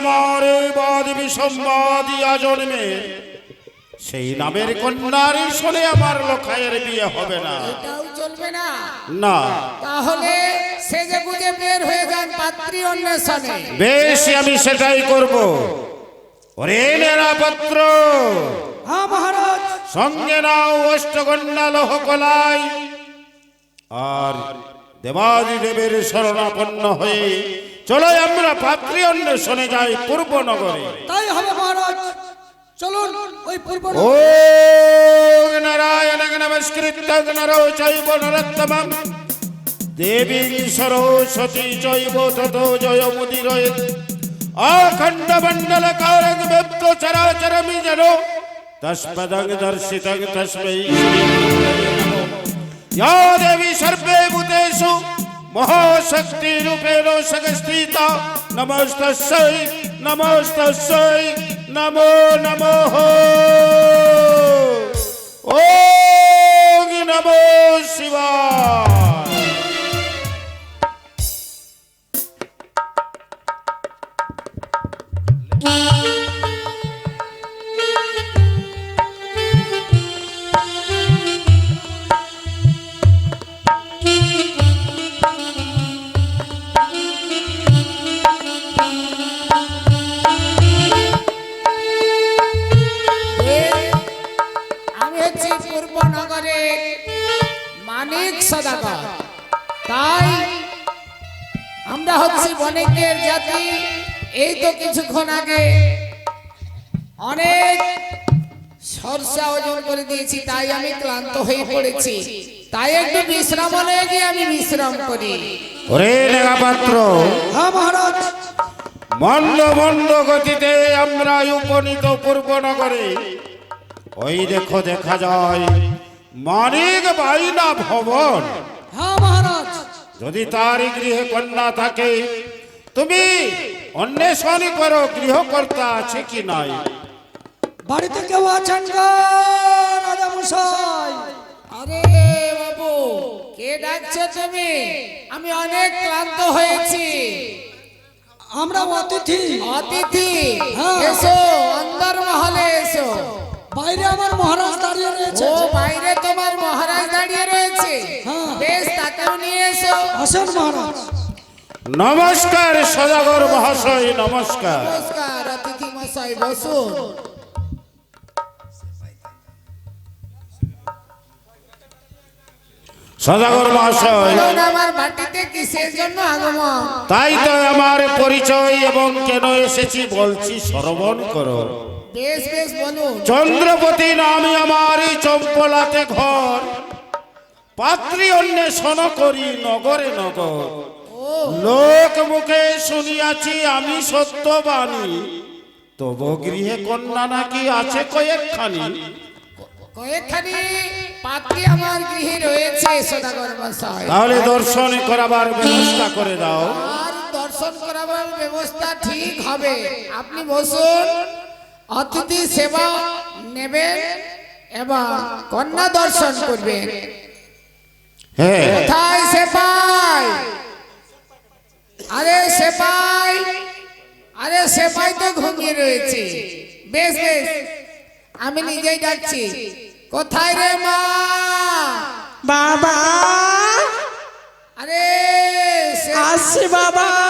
আমার বাদ বিসম্বাদী জন্মে সেই নামের কন্যার শোনে আমার লোখায়ের বিয়ে হবে না। এটাও চলবে না। না। তাহলে সেজে গুজে বের হয়ে যান পাত্রী অন্বেষণে। বেশ আমি সেটাই করব। ওরে নেরাপত্র হ্যাঁ মহারাজ। সঙ্গে নাও অষ্টকন্যা লোহ কলাই আর দেবাদি দেবের শরণাপন্ন হয়ে চলো আমরা পাত্রী অন্বেষণে যাই পূর্ব নগরে। তাই হবে মহারাজ। চলুন ওই পূর্ব ও নারায়ণ নমস্কৃত নরো চৈব নরোত্তমম। দেবী সরস্বতী চৈব তত জয় মুদিরয়েত অখণ্ড মণ্ডল কারক ব্যপ্ত চরাচর জনো তস্পদং দর্শিতং তস্মৈ শ্রী নমো। ইয়া দেবী সর্বে ভূতেষু। মহাশক্তি রূপের সংস্থিত নমস্তস্যই নমস্তস্যই নমো নমো ও নমো শিবা Thank. আমরা হচ্ছি বণিকের জাতি। এই তো কিছুক্ষণ আগে অনেক সরষা ওজন করে দিয়েছি তাই আমি ক্লান্ত হয়ে পড়েছি। তাই একটু বিশ্রাম নিয়ে গিয়ে আমি বিশ্রাম করি। ওরে পাত্র হ্যাঁ মহারাজ। মন্দ মন্দ গতিতে আমরা উপনীত পূর্বনগরে ওই দেখো দেখা যায় মানিক বাইনা ভবন। হ্যাঁ যদি তার গৃহে কন্যা থাকে তুমি অন্বেষণ করো গৃহকর্তা আছে কি নাই। বাড়িতে কেউ আছেন রাজা মশাই? আরে বাবু কে ডাকছো তুমি? আমি অনেক ক্লান্ত হয়েছি। আমরা অতিথি। অতিথি? হ্যাঁ। এসো অন্দর মহলে এসো। বাইরে আমার মহারাজ দাঁড়িয়ে রয়েছে। ও বাইরে তোমার মহারাজ আসেন মহারাজ। নমস্কার সদাগর মহাশয় নমস্কার। নমস্কার অতিথি মশাই বসুন। সদাগর মহাশয়। আমার বাটিতে কিসের জন্য আগমন? তাই তো আমার পরিচয় এবং কেন এসেছি বলছি শ্রবণ করো। বেশ বেশ বলুন। চন্দ্রপতি নামে আমার এই চম্পলাতে ঘর। পাত্রী অন্বেষণ করি নগরে নগর। লোক মুখে শুনিয়াছি আমি সত্যবাণী। তবু গৃহে কন্যা নাকি আছে কয়েকখানি। কয়েকখানি পাত্রী আমার গৃহে রয়েছে সদাগর মশাই তাহলে দর্শন করাবার ব্যবস্থা করে দাও। আর দর্শন করাবার ব্যবস্থা ঠিক হবে। আপনি বসুন অতিথি সেবা নেবেন এবং কন্যা দর্শন করবেন। কোথায় সেপাই? আরে সেপাই আরে সেপাই তো ঘুমিয়ে রয়েছে। বেশ বেশ আমি নিজেই ডাকছি। কোথায় রে মা? বাবা। আরে সে- আসছি বাবা।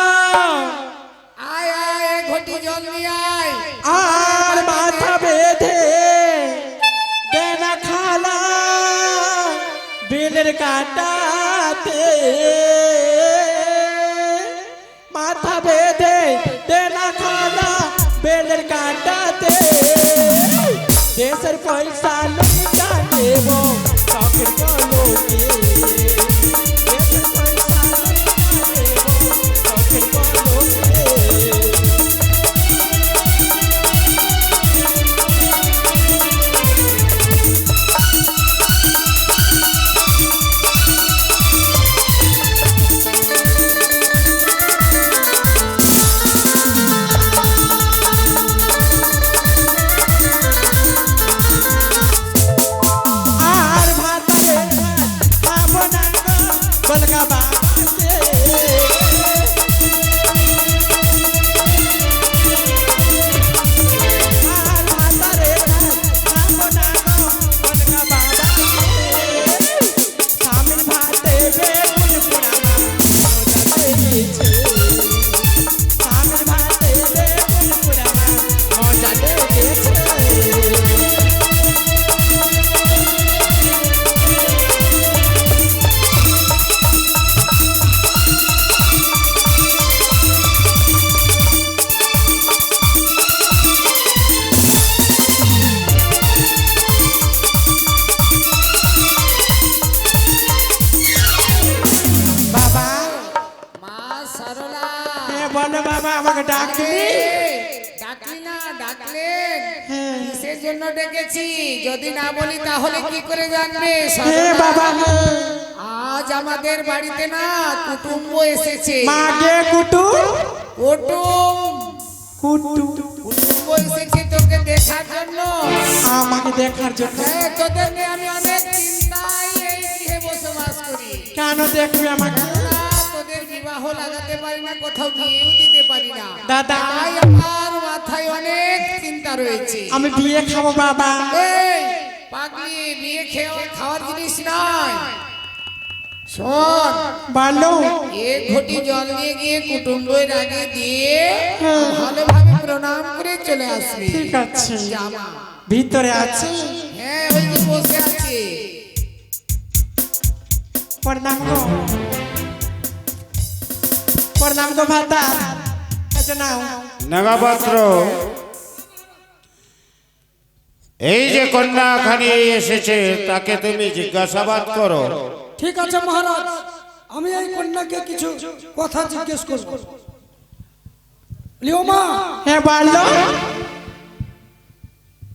জন্য যদি না বলি তাহলে কি করে জানবে? বাবা আজ আমাদের বাড়িতে না কুটুম্ব এসেছে। মাগে কুটু কুটুম? কুটু কুটুম্ব এসেছে তোকে দেখার জন্য। আমাকে দেখার জন্য। হ্যাঁ, আমি অনেক চিন্তায় এই গৃহে বসবাস করি। কেন দেখবি আমাকে? তোদের বিবাহ লাগাতে পারি না কোথাও বিয়েও দিতে পারি না। দাদা। আমার মাথায় অনেক চিন্তা রয়েছে। আমি বিয়ে খাব বাবা। এই পাগলি বিয়ে খেয়ে খাওয়ার জিনিস নয় শোন বলো এক ঘটি জল দিয়ে গিয়ে কুটুম্বের আগে দিয়ে ভালোভাবে প্রণাম করে চলে আসবি। ঠিক আছে। জামা। ভিতরে আছে। হ্যাঁ ওই যে বসে আছে। প্রণাম গো। প্রণাম গো ভাতা। আচ্ছা নাও নাগাপাত্র। এই যে কন্যাখানি এসেছে তাকে তুমি জিজ্ঞাসাবাদ করো। ঠিক আছে মহারাজ। আমি এই কন্যাকে কিছু কথা জিজ্ঞেস করব। লিওমা হ্যাঁ বলো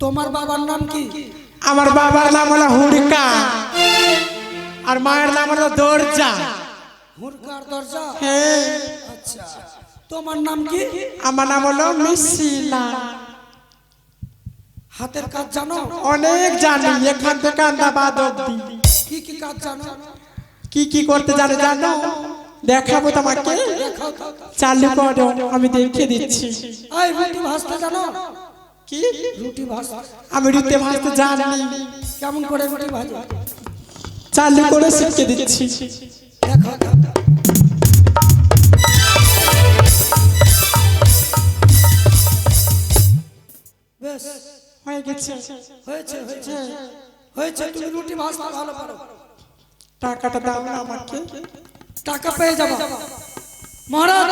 তোমার বাবার নাম কি? আমার বাবার নাম হলো হুড়কা। আর মায়ের নাম হলো দরজা। হুরকার দরজা? হ্যাঁ। আচ্ছা। তোমার নাম কি? আমার নাম হলো মিশিলা হাতের কাজ জানো? অনেক জানি এখান থেকে আন্দাবাদ অব্দি কি কি কাজ জানো? কি কি করতে জানে জানো? দেখাবো তোমাকে। চালু করো আমি দেখে দিচ্ছি। এই রুটি ভাজতে জানো? কি? রুটি ভাজতে আমি রুটি ভাজতে জানি। কেমন করে রুটি ভাজো চালু করে শিখে দিচ্ছি। দেখো। হয়ে গেছে হয়েছে হয়েছে হয়েছে তুমি রুটি ভাজতে ভালো পারো। টাকাটা দাও না আমাকে। টাকা পেয়ে যাব। মহারাজ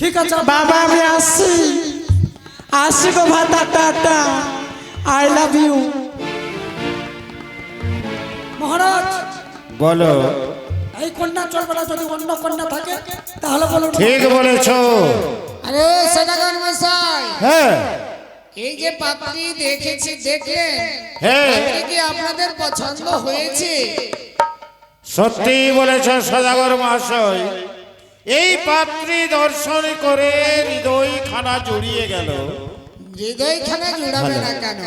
ঠিক আছে। বাবা আমি আসি আসি গো ভাতা টাটা। আই লাভ ইউ মহারাজ বলো। এই কন্যা চলবে না যদি অন্য কন্যা থাকে তাহলে বলুন ঠিক বলেছ। আরে সদাগর মশাই হ্যাঁ। এই যে পাত্রী দেখেছি দেখলেন? হ্যাঁ পাত্রী কি আপনাদের পছন্দ হয়েছে? সত্যি বলেছ সদাগর মহাশয়। এই পাত্রী দর্শন করে হৃদয় খানা জড়িয়ে গেল। হৃদয়খানে জুড়াবে না কেন?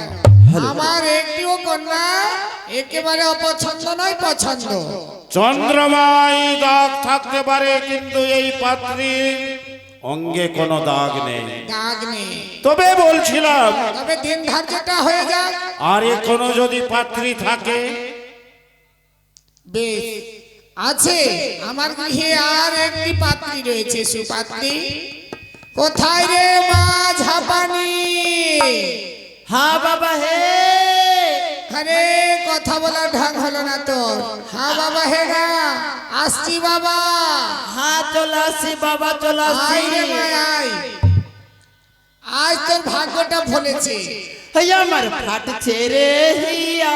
আমার একটিও কন্যা একেবারে অপছন্দ নয় পছন্দ। চন্দ্রমাই দাগ থাকতে পারে কিন্তু এই পাত্রীর অঙ্গে কোনো দাগ নেই। দাগ নেই। তবে বলছিলাম তবে দিন ধার্যটা হয়ে যাক। আর কোনো যদি পাত্রী থাকে? বেশ আছে। আমার গৃহে আর একটি পাত্রী রয়েছে সুপাত্রী। কোথায় রে মা ঝাপানি? হ্যাঁ বাবা হে। আরে কথা বলার ঢাক হলো না তোর। হ্যাঁ বাবা হে গা আসছি বাবা। চলে আসি বাবা চলে আজ তোর ভাগ্যটা এই আমার ফাটছে রে হিয়া।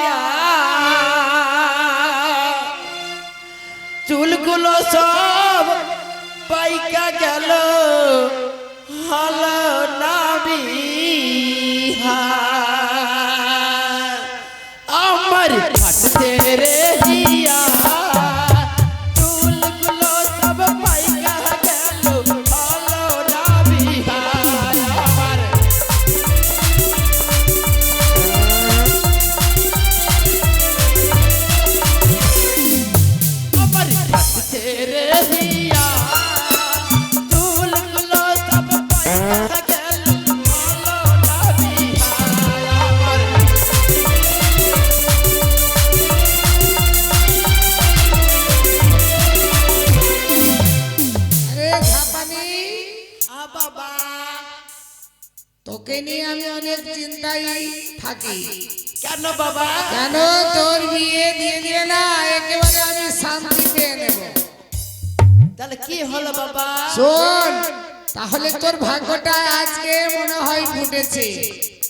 চুলগুলো সব পাইকা গেল হলো নাবি। কেন বাবা? কেন তোর বিয়ে দিয়ে দিয়ে না? একেবারে আমি শান্তি পেয়ে নেব। তাহলে কি হলো বাবা? শোন তাহলে তোর ভাগ্যটা আজকে মনে হয় ফুটেছে।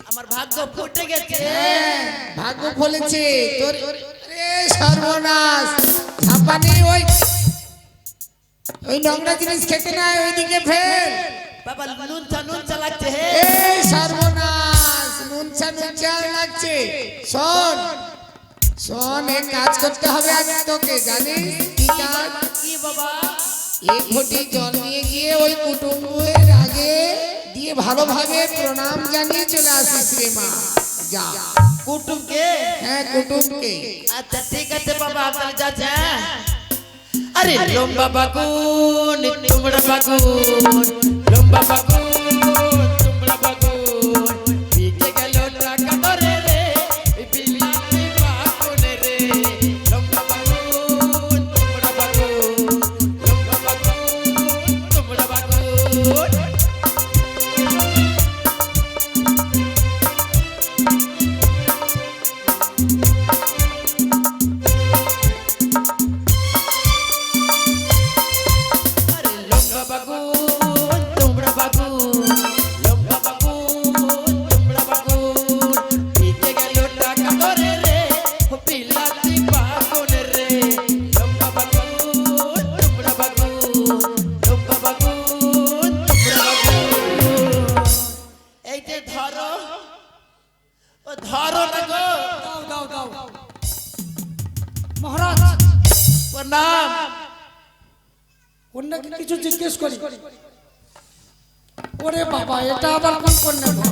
আমার ভাগ্য ফুটে গেছে। হ্যাঁ, ভাগ্য ফলেছে। তোর সর্বনাশ। ওই ওই নোংরা জিনিস খেতে নাই ওইদিকে ফের বাবা নুন চা নুন চা লাগছে হে। সর্বনাশ। নুনচা নুনচা লাগছে। শোন। শোন এক কাজ করতে হবে আজ তোকে জানিস? কি কাজ কি বাবা? এক ঘটি জল নিয়ে গিয়ে ওই কুটুম্বের আগে দিয়ে ভালোভাবে প্রণাম জানিয়ে চলে আসিস রে মা। যা। কুটুমকে? হ্যাঁ কুটুমকে। আচ্ছা ঠিক আছে বাবা আপনার যাচ্ছে হ্যাঁ? আরে লম্বা বাগুন তোমরা বাগুন লম্বা বাগুন। good. ওরে বাবা এটা আবার কোন কন্যা গো?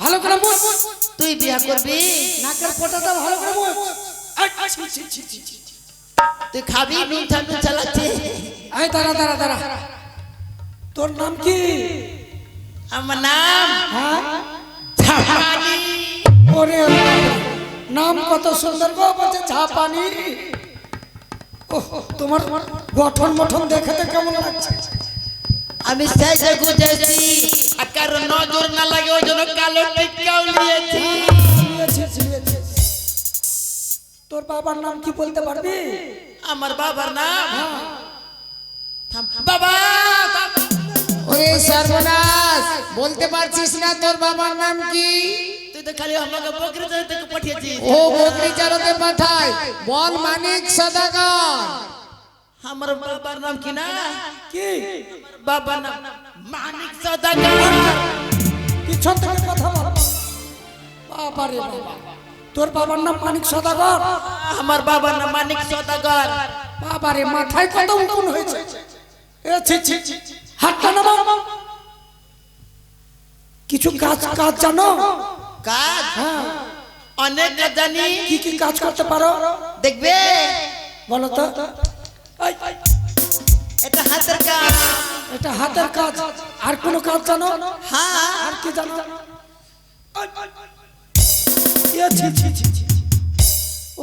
ভালো করে মুছ। তুই বিয়া করবি? নাকের ফোঁটাটা ভালো করে মুছ। ছি। তুই খাবি নুন ছাড় চালাচ্ছে এই দাঁড়া দাঁড়া দাঁড়া। তোর নাম কি? আমার নাম হ্যাঁ? ছাপানি ওরে নাম কত সুন্দর গো বলছে ঝাপানি। তোমার গঠন মঠন দেখাতে কেমন লাগছে? আমি সাইজে গুজেছি আর কারও নজর না লাগে ওই জন্য কালো টিকাও নিয়েছি। তোর বাবার নাম কি বলতে পারবি? আমার বাবার নাম? বাবা বাবা। ওরে সর্বনাশ বলতে পারছিস না তোর বাবার নাম কি? তো খালি আমাকে বকরি থেকে পাঠিয়েছিস ও বকরি চারতে পাঠায় বল মানিক সদাগর। আমার বাবার নাম কি না? কি? বাবার নাম মানিক সদাগর। পিছন থেকে কথা বল। বাবা রে বাবা। তোর বাবার নাম মানিক সদাগর? আমার বাবার নাম মানিক সদাগর। বাবা রে মাথায় কত উকুন হয়েছে? এ ছি ছি ছি, ছি। হাতটা কিছু কাজ কাজ জানো? কাজ? হ্যাঁ। অনেক কাজ জানি কি কি কাজ করতে পারো? দেখবে? বলো তো। এই, এটা হাতের কাজ। এটা হাতের কাজ। আর কোনো কাজ জানো? হ্যাঁ। আর কি জানো।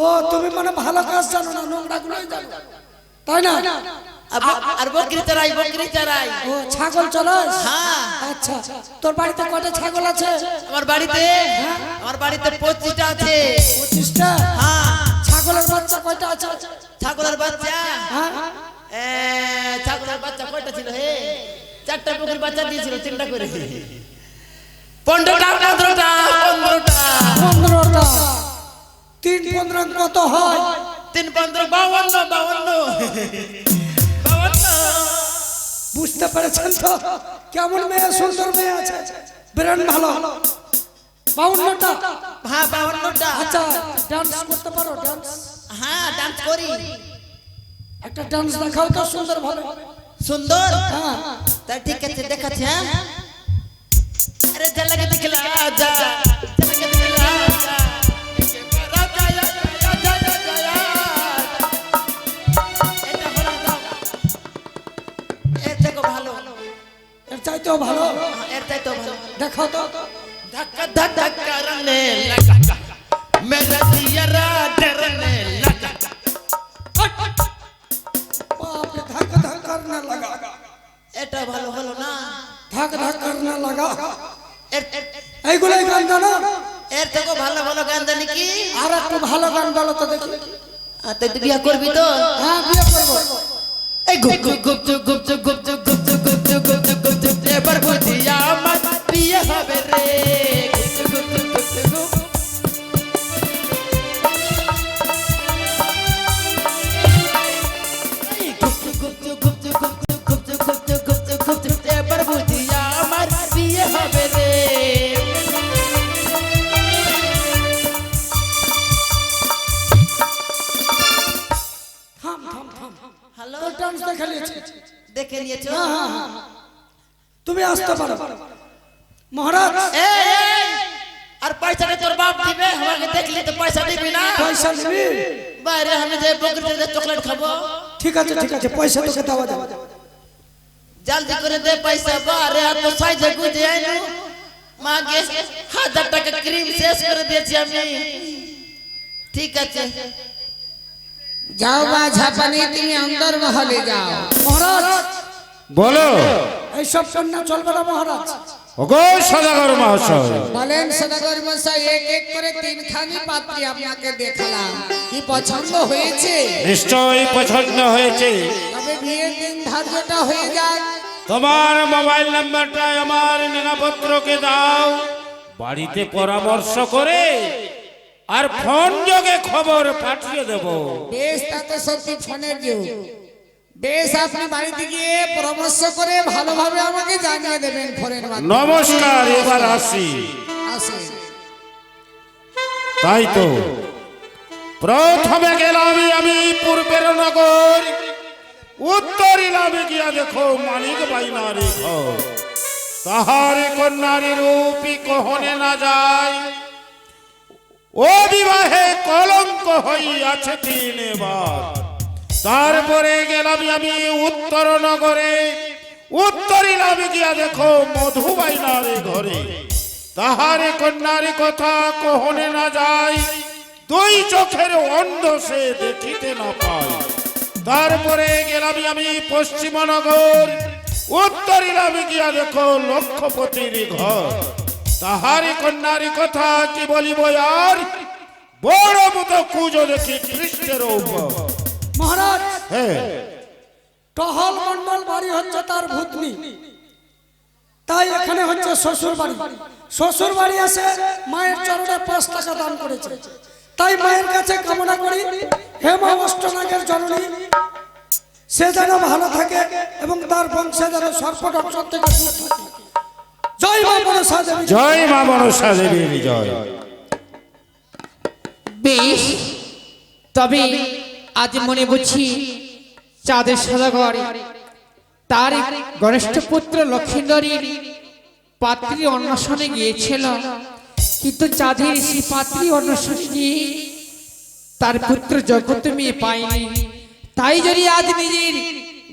ও তুমি মানে ভালো কাজ জানো না নোংরা গুলোই জানো। তাই না? আর বকরি চড়াই বকরি চড়াই ও ছাগল চলাস? হ্যাঁ। আচ্ছা তোর বাড়িতে কটা ছাগল আছে? আমার বাড়িতে আমার বাড়িতে পঁচিশটা আছে। পঁচিশটা? হ্যাঁ। ছাগলের বাচ্চা কয়টা আছে? ছাগলের বাচ্চা। হ্যাঁ? এ, ছাগলের বাচ্চা কয়টা ছিল হে? চারটা পুকুর বাচ্চা দিয়েছিল তিনটা করে। পনেরোটা পনেরোটা পনেরোটা। পনেরোটা। তিন পনেরো কত হয়? তিন পনেরো বাউন্ন বাউন্ন। বুঝতে পেরেছেন তো? কেমন মেয়ে সুন্দর মেয়ে আছে? ব্রেন ভালো। বাউন্নটা। হ্যাঁ বাউন্নটা। আচ্ছা ডান্স করতে পারো ডান্স হ্যাঁ ডান্স করি। একটা ডান্স দেখাও তো সুন্দর ভাবে সুন্দর? হ্যাঁ। তা ঠিক আছে দেখাচ্ছি হ্যাঁ। আরে ঝলক দিখলা যা। চাইতেও ভালো হ্যাঁ, এর চাইতে ভালো দেখাও তো धक्का धक्का करने लगा मेरा दियरा डरने लगा বাপরে ধাক ধাক করনে লাগা এটা ভালো হলো না ধাক ধাক করনে লাগা এর এর- এইগুলোই গান জানো এর থেকে ভালো ভালো গান জানি কি আর একটু ভালো গান বলো তো দেখি আর তুই তো বিয়া করবি তো হ্যাঁ বিয়ে করবো এই গুপ গুপ গুপ চুপ গুপ চুপ গুপ চুপ গুপ চুপ গুপ চুপ গুপ চুপ গুপ घुटे पर भुजिया मत पिया रे। हेलो तो डांस हाँ, हाँ, हाँ। देख लिए देख लिए हाँ हाँ हाँ। তুমি আসতে পারো। মহারাজ। আর পয়সাটা তোর বাপ দিবে আমাকে দেখলি তো পয়সা দিবি না। পয়সা দিবি? বাইরে আমি যে বকরিতে চকলেট খাব। ঠিক আছে ঠিক আছে পয়সা তোকে দেওয়া যাবে। জলদি করে দে পয়সা বারে আর তো সাইজে গুজে আইনু। মাগে হাজার টাকা ক্রিম শেষ করে দিয়েছি আমি। ঠিক আছে। যাও বা ঝাপানি তুমি অন্দর মহলে যাও। মহারাজ। বলো। এইসব কন্যা চলবে না মহারাজ। ওগো সদাগর মহাশয়। বলেন সদাগর মশাই এক এক করে তিনখানি পাত্রী আপনাকে দেখালাম। কি পছন্দ হয়েছে? নিশ্চয়ই পছন্দ হয়েছে। তবে বিয়ের দিন ধার্যটা হয়ে যাক। তোমার মোবাইল নাম্বারটা আমার নেনাপত্রকে দাও। বাড়িতে পরামর্শ করে আর ফোন যোগে খবর পাঠিয়ে দেব। বেশ তাতে সত্যি ফোনের যুগ। বেশ আপনি বাড়িতে গিয়ে পরামর্শ করে ভালোভাবে আমাকে জানিয়ে দেবেন ফোনের নমস্কার এবার আসি। তাই তো। প্রথমে গেলাম আমি পূর্বের নগর। উত্তর ইলামে গিয়া দেখো মানিক বাইনারি ঘর। তাহার কন্যারি রূপী কহনে না যায়। ও বিবাহে কলঙ্ক হইয়াছে তিনবার তারপরে গেলাম আমি উত্তর নগরে। উত্তর ইলামে গিয়া দেখো মধুবাইনারে ঘরে। তাহারে কন্যার কথা কহনে না যায়। দুই চোখের অন্ধ সে দেখিতে না পায়। তারপরে গেলাম আমি পশ্চিমনগর উত্তর ইলামে গিয়া দেখো লক্ষপতির ঘর। তাহারি কন্যার কথা কি বলিব আর? বড় মতো কুজো দেখি খ্রিস্টের উপর। মহারাজ। হ্যাঁ। টহল মন্ডল বাড়ি হচ্ছে তার ভূতনি। তাই এখানে হচ্ছে শ্বশুর বাড়ি। শ্বশুর বাড়ি আসে মায়ের চরণে পাঁচ টাকা দান করেছে। তাই মায়ের কাছে কামনা করি হেমা অষ্টনাগের জননী সে যেন ভালো থাকে এবং তার বংশে যেন সর্পদর্শন থেকে দূর থাকে। জয় মা মনসা দেবী। জয় মা মনসা দেবীর জয়। বেশ তবে আজ মনে বুঝি চাঁদের সদাগর তার গণেষ্ঠ পুত্র লক্ষিন্দরীর পাত্রী অন্বেষণে গিয়েছিল। কিন্তু চাঁদের সেই পাত্রী অন্বেষণে তার পুত্র জগৎ মেয়ে পায়নি। তাই যদি আজ নিজের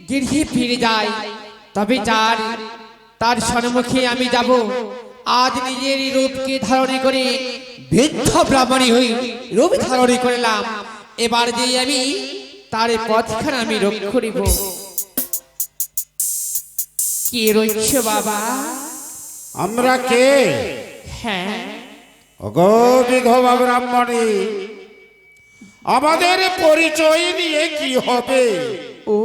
গৃহে ফিরে যায় তবে যার তার সম্মুখে আমি যাব। আজ নিজের রূপকে ধারণে করে বৃদ্ধ ব্রাহ্মণী হই রূপ ধারণে করলাম। এবার দিয়ে আমি তার পথখানে আমি রক্ষ করিব। কে রয়েছে বাবা? আমরা কে? হ্যাঁ। ব্রাহ্মণী আমাদের পরিচয় নিয়ে কি হবে? ও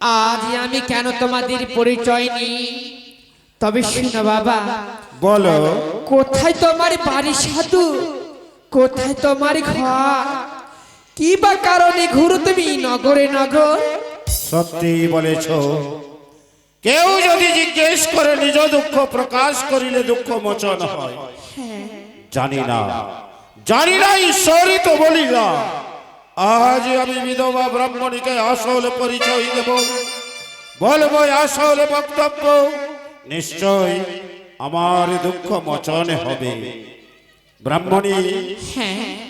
আজ আমি কেন তোমাদের পরিচয় নিই? তবে শুনো বাবা বলো। কোথায় তোমার বাড়ি সাধু? কোথায় তোমার ঘর? কি বা কারণে ঘুরো তুমি নগরে নগর? সত্যি বলেছ। কেউ যদি জিজ্ঞেস করে নিজ দুঃখ প্রকাশ করিলে দুঃখ মোচন হয়। জানি না। জানি না ঈশ্বরই তো বলি না আজ আমি বিধবা ব্রাহ্মণীকে আসল পরিচয় দেব। বলব আসল বক্তব্য নিশ্চয় আমার দুঃখ মোচন হবে। ব্রাহ্মণী হ্যাঁ।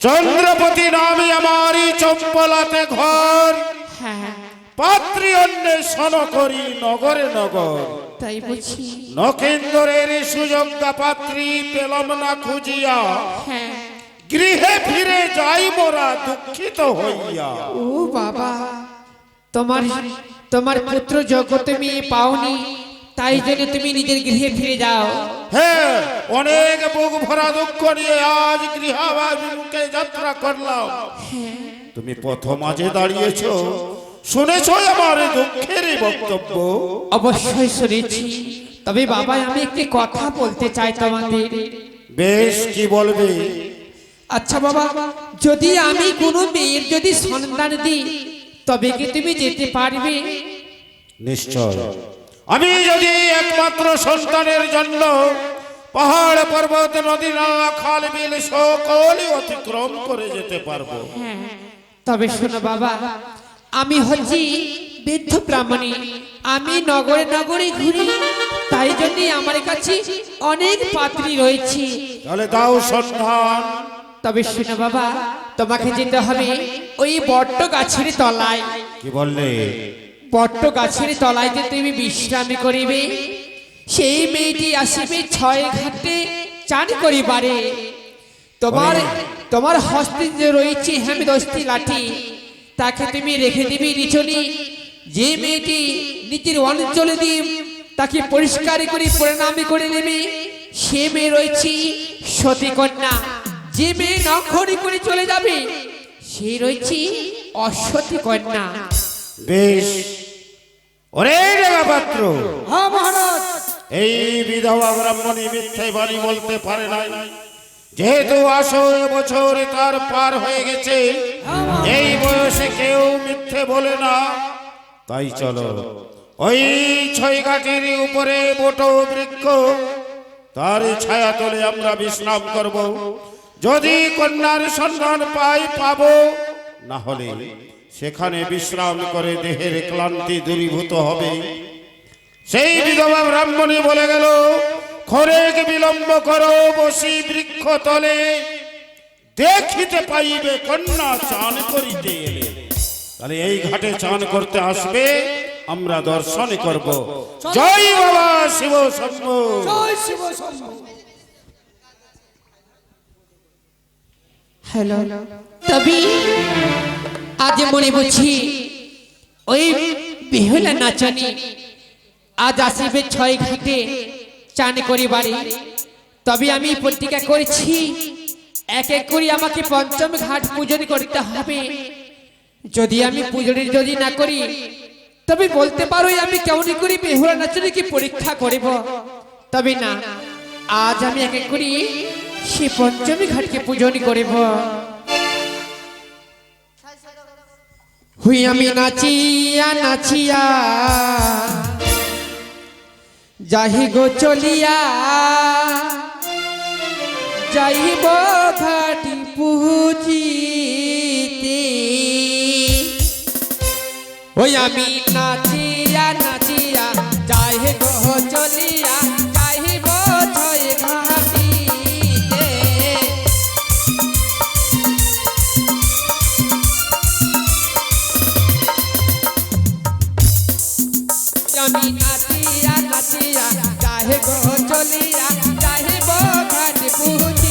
চন্দ্রপতি নামে আমারই চম্পলাতে ঘর। হ্যাঁ। পাত্রী অন্বেষণ করি নগরে নগর। তাই বুঝি। নকেন্দ্রের সুযোগ্যা পাত্রী পেলাম না খুঁজিয়া। হ্যাঁ। গৃহে ফিরে যাই মোরা দুঃখিত হইয়া। ও বাবা তোমার তোমার পুত্র জগৎ মেয়ে পাওনি। তাই জন্য তুমি নিজের গৃহে ফিরে যাও। হ্যাঁ অনেক বুক ভরা দুঃখ নিয়ে আজ গৃহাভিমুখে যাত্রা করলাম। তুমি প্রথম মাঝে দাঁড়িয়েছ। শুনেছ আমার দুঃখের বক্তব্য? অবশ্যই শুনেছি। তবে বাবা আমি একটি কথা বলতে চাই তোমাদের। বেশ কি বলবে? আচ্ছা বাবা যদি আমি কোনো মেয়ের যদি সন্তান দিই তবে কি তুমি যেতে পারবে? নিশ্চয়। আমি যদি একমাত্র সন্তানের জন্য পাহাড় পর্বত নদী নালা খাল বিল সকলই অতিক্রম করে যেতে পারব। তবে শোনো বাবা আমি হচ্ছি বৃদ্ধ ব্রাহ্মণী। আমি নগরে নগরে ঘুরি তাই জন্যে আমার কাছে অনেক পাত্রী রয়েছে। তাহলে দাও সন্ধান। তবে শুনো বাবা তোমাকে যেতে হবে ওই বট্ট গাছের তলায়। কি বললে? বট্ট গাছের তলায় যে তুমি বিশ্রাম করিবে, সেই মেয়েটি আসিবে ছয় ঘাটে চান করিবারে। তোমার তোমার হস্তে যে রয়েছে হ্যাঁ দশটি লাঠি, তাকে তুমি রেখে দিবি নিচনি। যে মেয়েটি নিজের অঞ্চলে দিয়ে তাকে পরিষ্কার করে পরিণামী করে নেবে, সে মেয়ে রয়েছে সতী কন্যা যে মেয়ে নখরি করে চলে যাবে, সে রয়েছে অসতী কন্যা বেশ। ওরে রেগা পাত্র হ্যাঁ মহারাজ। এই বিধবা ব্রাহ্মণী মিথ্যে বাণী বলতে পারে নাই। যেহেতু আসো বছর তার পার হয়ে গেছে এই বয়সে কেউ মিথ্যে বলে না। তাই চলো ওই ছয় ঘাটির উপরে বট বৃক্ষ তার ছায়া তলে আমরা বিশ্রাম করব। যদি কন্যার সন্ধান পাই পাবো। না হলে সেখানে বিশ্রাম করে দেহের ক্লান্তি দূরীভূত হবে। সেই বিধবা ব্রাহ্মণী বলে গেল খরেক বিলম্ব করো বসি বৃক্ষ তলে। দেখিতে পাইবে কন্যা চান করিতে এলে। তাহলে এই ঘাটে চান করতে আসবে। আমরা দর্শন করব। জয় বাবা শিব শম্ভ। জয় শিব শম্ভু। হ্যালো। তবে আজ মনে বুঝি ওই বেহুলা নাচনি। আজ আসিবে ছয় ঘাটে চান করিবারে। তবে আমি প্রতিজ্ঞা করেছি এক এক করে আমাকে পঞ্চম ঘাট পূজন করতে হবে। যদি আমি পূজনের যদি না করি তবে বলতে পারো আমি কেমন করি বেহুলা নাচনিকে পরীক্ষা করিব। তবে না আজ আমি এক এক করি সে পঞ্চমী ঘাটকে পূজন করিব। হুই আমি নাচিয়া নাচিয়া। যাহি গো চলিয়া। যাইব ঘাটি পুজিতে। ওই আমি নাচিয়া আমি নাচিয়া যাই গো চলিয়া চাহিব ঘাট পুজিতে